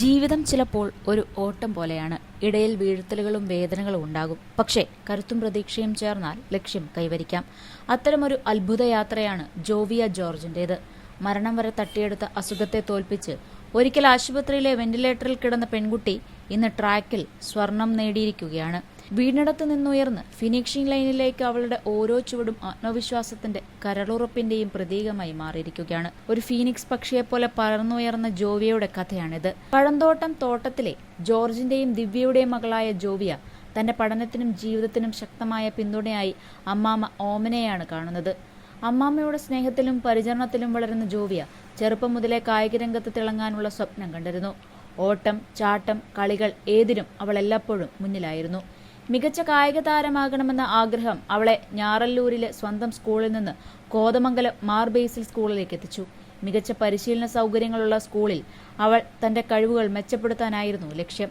ജീവിതം ചിലപ്പോൾ ഒരു ഓട്ടം പോലെയാണ്. ഇടയിൽ വീഴ്ത്തലുകളും വേദനകളും ഉണ്ടാകും. പക്ഷേ കരുത്തും പ്രതീക്ഷയും ചേർന്നാൽ ലക്ഷ്യം കൈവരിക്കാം. അത്തരമൊരു അത്ഭുത യാത്രയാണ് ജോവിയ ജോർജിന്റെത് മരണം വരെ തട്ടിയെടുത്ത അസുഖത്തെ തോൽപ്പിച്ച് ഒരിക്കൽ ആശുപത്രിയിലെ വെന്റിലേറ്ററിൽ കിടന്ന പെൺകുട്ടി ഇന്ന് ട്രാക്കിൽ സ്വർണം നേടിയിരിക്കുകയാണ്. വീടിനടുത്ത് നിന്നുയർന്ന് ഫിനിഷിംഗ് ലൈനിലേക്ക് അവളുടെ ഓരോ ചുവടും ആത്മവിശ്വാസത്തിന്റെ കരളുറപ്പിന്റെയും പ്രതീകമായി മാറിയിരിക്കുകയാണ്. ഒരു ഫീനിക്സ് പക്ഷിയെപ്പോലെ പറന്നുയർന്ന ജോവിയയുടെ കഥയാണിത്. പഴന്തോട്ടം തോട്ടത്തിലെ ജോർജിന്റെയും ദിവ്യയുടെയും മകളായ ജോവിയ തന്റെ പഠനത്തിനും ജീവിതത്തിനും ശക്തമായ പിന്തുണയായി അമ്മാമ്മ ഓമനയാണ് കാണുന്നത്. അമ്മാമ്മയുടെ സ്നേഹത്തിലും പരിചരണത്തിലും വളരുന്ന ജോവിയ ചെറുപ്പം മുതലേ കായിക രംഗത്ത് തിളങ്ങാനുള്ള സ്വപ്നം കണ്ടിരുന്നു. ഓട്ടം ചാട്ടം കളികൾ ഏതിനും അവൾ എല്ലായ്പ്പോഴും മുന്നിലായിരുന്നു. മികച്ച കായിക താരമാകണമെന്ന ആഗ്രഹം അവളെ ഞാറല്ലൂരിലെ സ്വന്തം സ്കൂളിൽ നിന്ന് കോതമംഗലം മാർ ബേസിൽ സ്കൂളിലേക്ക് എത്തിച്ചു. മികച്ച പരിശീലന സൗകര്യങ്ങളുള്ള സ്കൂളിൽ അവൾ തന്റെ കഴിവുകൾ മെച്ചപ്പെടുത്താനായിരുന്നു ലക്ഷ്യം.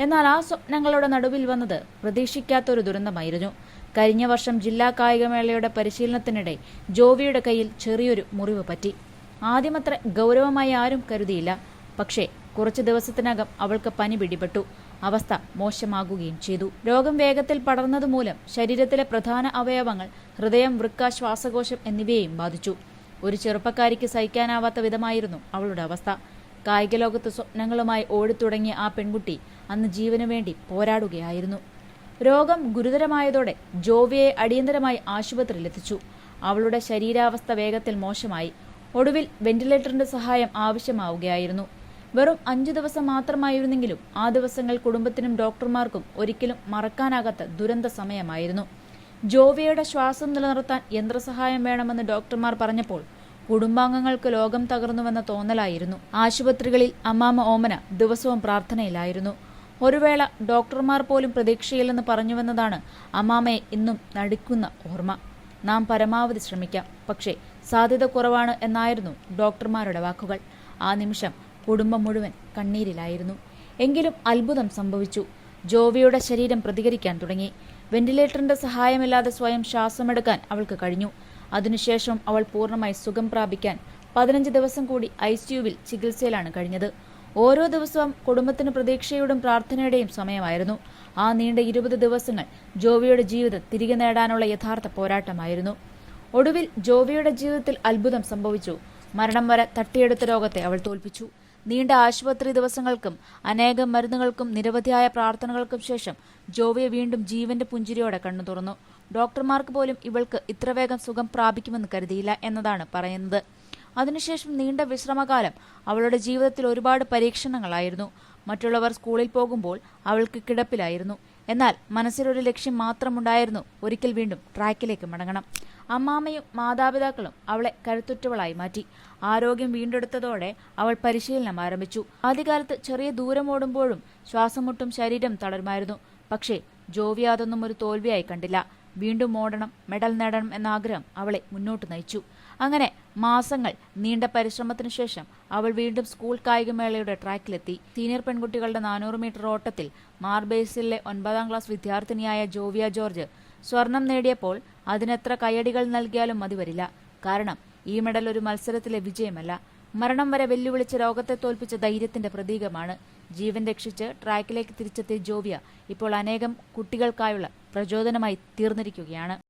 എന്നാൽ ആ സ്വപ്നങ്ങളുടെ നടുവിൽ വന്നത് പ്രതീക്ഷിക്കാത്തൊരു ദുരന്തമായിരുന്നു. കഴിഞ്ഞ വർഷം ജില്ലാ കായികമേളയുടെ പരിശീലനത്തിനിടെ ജോവിയുടെ കയ്യിൽ ചെറിയൊരു മുറിവ് പറ്റി. ആദ്യമത്ര ഗൗരവമായി ആരും കരുതിയില്ല. പക്ഷേ കുറച്ചു ദിവസത്തിനകം അവൾക്ക് പനി പിടിപെട്ടു. അവസ്ഥ മോശമാകുകയും ചെയ്തു. രോഗം വേഗത്തിൽ പടർന്നതുമൂലം ശരീരത്തിലെ പ്രധാന അവയവങ്ങൾ ഹൃദയം വൃക്ക ശ്വാസകോശം എന്നിവയെയും ബാധിച്ചു. ഒരു ചെറുപ്പക്കാരിക്ക് സഹിക്കാനാവാത്ത വിധമായിരുന്നു അവളുടെ അവസ്ഥ. കായിക ലോകത്ത് സ്വപ്നങ്ങളുമായി ഓടിത്തുടങ്ങിയ ആ പെൺകുട്ടി അന്ന് ജീവനു വേണ്ടി പോരാടുകയായിരുന്നു. രോഗം ഗുരുതരമായതോടെ ജോവിയെ അടിയന്തരമായി ആശുപത്രിയിലെത്തിച്ചു അവളുടെ ശരീരാവസ്ഥ വേഗത്തിൽ മോശമായി. ഒടുവിൽ വെന്റിലേറ്ററിന്റെ സഹായം ആവശ്യമാവുകയായിരുന്നു. വെറും അഞ്ചു ദിവസം മാത്രമായിരുന്നെങ്കിലും ആ ദിവസങ്ങൾ കുടുംബത്തിനും ഡോക്ടർമാർക്കും ഒരിക്കലും മറക്കാനാകാത്ത ദുരന്ത സമയമായിരുന്നു. ജോവിയുടെ ശ്വാസം നിലനിർത്താൻ യന്ത്രസഹായം വേണമെന്ന് ഡോക്ടർമാർ പറഞ്ഞപ്പോൾ കുടുംബാംഗങ്ങൾക്ക് ലോകം തകർന്നുവെന്ന തോന്നലായിരുന്നു. ആശുപത്രികളിൽ അമ്മാമ ഓമന ദിവസവും പ്രാർത്ഥനയിലായിരുന്നു. ഒരു വേള ഡോക്ടർമാർ പോലും പ്രതീക്ഷയില്ലെന്ന് പറഞ്ഞുവെന്നതാണ് അമ്മാമയെ ഇന്നും നടിക്കുന്ന ഓർമ്മ. നാം പരമാവധി ശ്രമിക്കാം. പക്ഷേ സാധ്യത കുറവാണ് എന്നായിരുന്നു ഡോക്ടർമാരുടെ വാക്കുകൾ. ആ നിമിഷം കുടുംബം മുഴുവൻ കണ്ണീരിലായിരുന്നു. എങ്കിലും അത്ഭുതം സംഭവിച്ചു. ജോവിയുടെ ശരീരം പ്രതികരിക്കാൻ തുടങ്ങി. വെന്റിലേറ്ററിന്റെ സഹായമില്ലാതെ സ്വയം ശ്വാസമെടുക്കാൻ അവൾക്ക് കഴിഞ്ഞു. അതിനുശേഷം അവൾ പൂർണമായി സുഖം പ്രാപിക്കാൻ പതിനഞ്ച് ദിവസം കൂടി ഐ സിയുവിൽ ചികിത്സയിലാണ് കഴിഞ്ഞത്. ഓരോ ദിവസവും കുടുംബത്തിന് പ്രതീക്ഷയുടെയും പ്രാർത്ഥനയുടെയും സമയമായിരുന്നു. ആ നീണ്ട ഇരുപത് ദിവസങ്ങൾ ജോവിയുടെ ജീവിതം തിരികെ നേടാനുള്ള യഥാർത്ഥ പോരാട്ടമായിരുന്നു. ഒടുവിൽ ജോവിയുടെ ജീവിതത്തിൽ അത്ഭുതം സംഭവിച്ചു. മരണം വരെ തട്ടിയെടുത്ത രോഗത്തെ അവൾ തോൽപ്പിച്ചു. നീണ്ട ആശുപത്രി ദിവസങ്ങൾക്കും അനേകം മരുന്നുകൾക്കും നിരവധിയായ പ്രാർത്ഥനകൾക്കും ശേഷം ജോവിയെ വീണ്ടും ജീവന്റെ പുഞ്ചിരിയോടെ കണ്ണു തുറന്നു. ഡോക്ടർമാർക്ക് പോലും ഇവൾക്ക് ഇത്ര വേഗം സുഖം പ്രാപിക്കുമെന്ന് കരുതിയില്ല എന്നതാണ് പറയുന്നത്. അതിനുശേഷം നീണ്ട വിശ്രമകാലം അവളുടെ ജീവിതത്തിൽ ഒരുപാട് പരീക്ഷണങ്ങളായിരുന്നു. മറ്റുള്ളവർ സ്കൂളിൽ പോകുമ്പോൾ അവൾക്ക് കിടപ്പിലായിരുന്നു. എന്നാൽ മനസ്സിലൊരു ലക്ഷ്യം മാത്രമുണ്ടായിരുന്നു. ഒരിക്കൽ വീണ്ടും ട്രാക്കിലേക്ക് മടങ്ങണം. അമ്മാമയും മാതാപിതാക്കളും അവളെ കരുത്തുറ്റവളായി മാറ്റി. ആരോഗ്യം വീണ്ടെടുത്തതോടെ അവൾ പരിശീലനം ആരംഭിച്ചു. ആദ്യകാലത്ത് ചെറിയ ദൂരം ഓടുമ്പോഴും ശ്വാസം മുട്ടും ശരീരം തളരുമായിരുന്നു. പക്ഷേ ജോവി അതൊന്നും ഒരു തോൽവിയായി കണ്ടില്ല. വീണ്ടും ഓടണം മെഡൽ നേടണം എന്ന ആഗ്രഹം അവളെ മുന്നോട്ട് നയിച്ചു. അങ്ങനെ മാസങ്ങൾ നീണ്ട പരിശ്രമത്തിനു ശേഷം അവൾ വീണ്ടും സ്കൂൾ കായികമേളയുടെ ട്രാക്കിലെത്തി. സീനിയർ പെൺകുട്ടികളുടെ നാനൂറ് മീറ്റർ ഓട്ടത്തിൽ മാർബേസിലെ ഒൻപതാം ക്ലാസ് വിദ്യാർത്ഥിനിയായ ജോവിയ ജോർജ് സ്വർണം നേടിയപ്പോൾ അതിനെത്ര കയ്യടികൾ നൽകിയാലും മതി വരില്ല. കാരണം ഈ മെഡൽ ഒരു മത്സരത്തിലെ വിജയമല്ല. മരണം വരെ വെല്ലുവിളിച്ച രോഗത്തെ തോൽപ്പിച്ച ധൈര്യത്തിന്റെ പ്രതീകമാണ്. ജീവൻ രക്ഷിച്ച് ട്രാക്കിലേക്ക് തിരിച്ചെത്തിയ ജോവിയ ഇപ്പോൾ അനേകം കുട്ടികൾക്കായുള്ള പ്രചോദനമായി തീർന്നിരിക്കുകയാണ്.